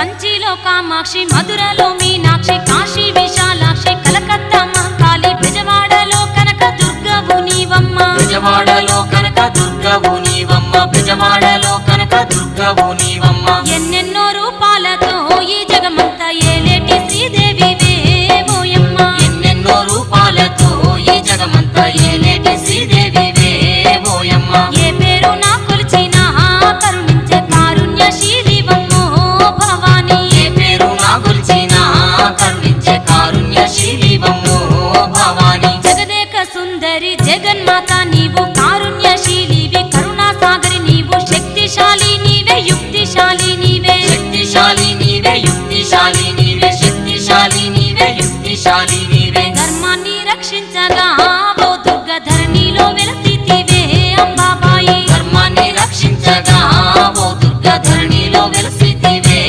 కంచిలో కామాక్షి మధురలో మీనాక్షి కాశీ విశాలాక్షి కలకత్తమ్మ మహంకాళి బ్రిజవాడలో కనక దుర్గవు నీవమ్మ. బ్రిజవాడలో కనక దుర్గవు నీవమ్మ. బ్రిజవాడలో కనక దుర్గవు నీవమ్మ. ఎన్నెన్నో రూపాలతో ఈ జగమంతా ఏలేటి శ్రీదేవి వేవోయమ్మ ఎన్నెన్నో రూపాలతో ఈ జగమంతా ఏలేటి శ్రీదేవి వేవోయమ్మ జగన్మాత నీవు కారుణ్యశీలివి కరుణాసాగరి నీవు శక్తిశాలి నీవే యుక్తిశాలి నీవే శక్తిశాలి నీవే యుక్తిశాలి నీవే శక్తిశాలి నీవే యుక్తిశాలి నీవే ధర్మాన్ని రక్షించగా ఓ దుర్గ ధరణిలో వెలసితివే అంబాబాయి ధర్మాన్ని రక్షించగా ఓ